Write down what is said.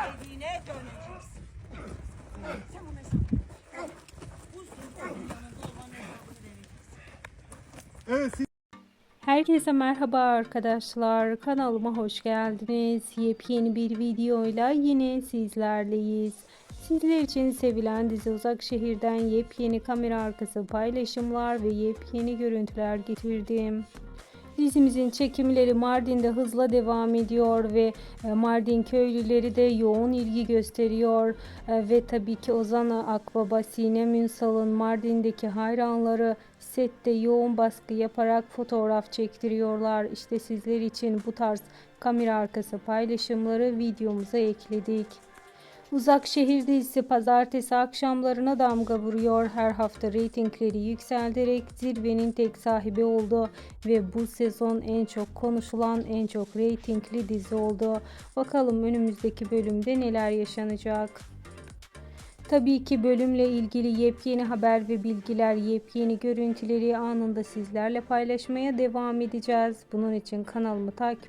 Evine döneceksin. Sen bunu hesap. Bu sultanın yanında olan hesabını vereceksin. Evet siz Herkese merhaba arkadaşlar. Kanalıma hoş geldiniz. Yepyeni bir videoyla yine sizlerleyiz. Sizler için sevilen dizi Uzak Şehir'den yepyeni kamera arkası paylaşımlar ve yepyeni görüntüler getirdim. Dizimizin çekimleri Mardin'de hızla devam ediyor ve e, Mardin köylüleri de yoğun ilgi gösteriyor. E, Ve tabii ki Ozan Akbaba, Sinem Ünsal'ın Mardin'deki hayranları sette yoğun baskı yaparak fotoğraf çektiriyorlar. İşte sizler için bu tarz kamera arkası paylaşımları videomuza ekledik. Uzak Şehir dizisi pazartesi akşamlarına damga vuruyor. Her hafta reytingleri yükselterek zirvenin tek sahibi oldu ve bu sezon en çok konuşulan, en çok reytingli dizi oldu. Bakalım önümüzdeki bölümde neler yaşanacak. Tabii ki bölümle ilgili yepyeni haber ve bilgiler, yepyeni görüntüleri anında sizlerle paylaşmaya devam edeceğiz. Bunun için kanalımı takip